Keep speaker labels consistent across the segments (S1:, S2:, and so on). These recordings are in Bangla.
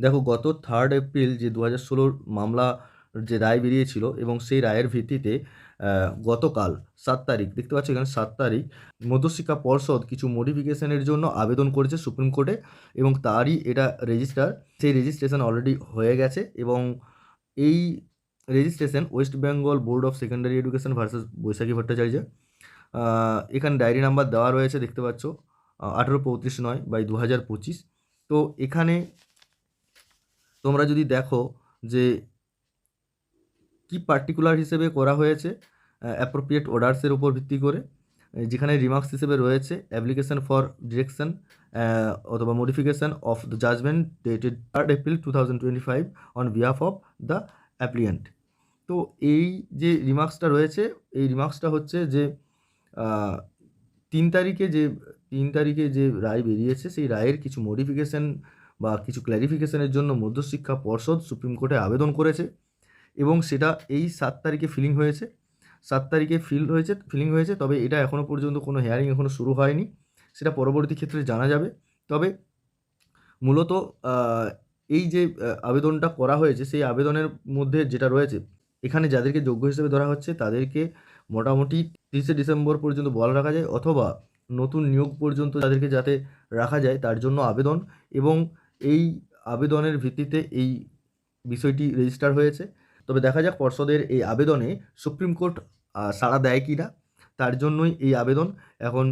S1: দেখো, গত থার্ড এপ্রিল যে দু হাজার ষোলোর মামলা যে রায় বেরিয়েছিল এবং সেই রায়ের ভিত্তিতে গতকাল সাত তারিখ, দেখতে পাচ্ছ এখানে সাত তারিখ, মধ্যশিক্ষা পর্ষদ কিছু মডিফিকেশনের জন্য আবেদন করেছে সুপ্রিম কোর্টে এবং তারই এটা রেজিস্টার সেই রেজিস্ট্রেশন অলরেডি হয়ে গেছে এবং এই registration West Bengal board of secondary education versus Baishakhi Bhattacharya এখানে ডায়েরি নাম্বার দেওয়া রয়েছে, দেখতে পাচ্ছ আঠেরো পঁয়ত্রিশ নয় বাই দু হাজার পঁচিশ। তো এখানে তোমরা যদি দেখো যে কি পার্টিকুলার হিসেবে করা হয়েছে অ্যাপ্রোপ্রিয়েট অর্ডার্সের উপর ভিত্তি করে যেখানে রিমার্কস হিসেবে রয়েছে অ্যাপ্লিকেশন ফর ডিরেকশন অথবা modification of the judgment dated third April two thousand twenty five on behalf of the appellant তো এই যে রিমার্কসটা রয়েছে, এই রিমার্কসটা হচ্ছে যে তিন তারিখে যে, তিন তারিখে যে রায় বেরিয়েছে, সেই রায়ের কিছু মডিফিকেশন বা কিছু ক্ল্যারিফিকেশনের জন্য মধ্যশিক্ষা পর্ষদ সুপ্রিম কোর্টে আবেদন করেছে এবং সেটা এই সাত তারিখে ফিলিং হয়েছে। সাত তারিখে ফিল হয়েছে ফিলিং হয়েছে, তবে এটা এখনও পর্যন্ত কোনো হেয়ারিং এখনও শুরু হয়নি। সেটা পরবর্তী ক্ষেত্রে জানা যাবে। তবে মূলত এই যে আবেদনটা করা হয়েছে, সেই আবেদনের মধ্যে যেটা রয়েছে, এখানে যাদেরকে যোগ্য হিসেবে ধরা হচ্ছে, তাদেরকে মোটামুটি তিরিশে ডিসেম্বর পর্যন্ত বল রাখা যায়, অথবা নতুন নিয়োগ পর্যন্ত তাদেরকে যাতে রাখা যায়, তার জন্য আবেদন এবং এই আবেদনের ভিত্তিতে এই বিষয়টি রেজিস্টার হয়েছে। তবে দেখা যাক পর্ষদের এই আবেদনে সুপ্রিম কোর্ট সাড়া দেয় কি না তার জন্যই এই আবেদন এখন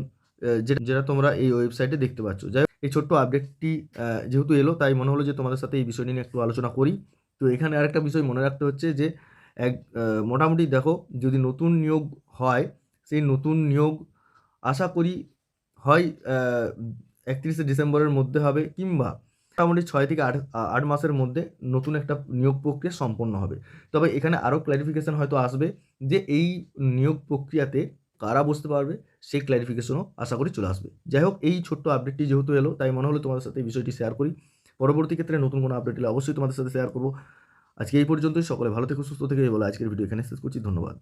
S1: যেটা তোমরা এই ওয়েবসাইটে দেখতে পাচ্ছ। যাই এই ছোট্ট আপডেটটি যেহেতু এলো, তাই মনে হলো যে তোমাদের সাথে এই বিষয়টি নিয়ে একটু আলোচনা করি। তো এখানে আরেকটা বিষয় মনে রাখতে হচ্ছে যে, এক মোটামুটি দেখো, যদি নতুন নিয়োগ হয়, সেই নতুন নিয়োগ আশা করি হয় একত্রিশে ডিসেম্বরের মধ্যে হবে, কিংবা মোটামুটি ছয় থেকে আট আট মাসের মধ্যে নতুন একটা নিয়োগ প্রক্রিয়া সম্পন্ন হবে। তবে এখানে আরও ক্ল্যারিফিকেশন হয়তো আসবে যে এই নিয়োগ প্রক্রিয়াতে কারা বসতে পারবে, সেই ক্ল্যারিফিকেশনও আশা করি চলে আসবে। যাই হোক, এই ছোট্ট আপডেটটি যেহেতু এলো, তাই মনে হলো তোমাদের সাথে এই বিষয়টি শেয়ার করি। পরবর্তী ক্ষেত্রে নতুন কোনো আপডেট এলে অবশ্যই তোমাদের সাথে শেয়ার করব। আজকে এই পর্যন্তই, সকলে ভালো থেকে, সুস্থ থেকে বলে আজকের ভিডিও এখানে শেষ করছি, ধন্যবাদ।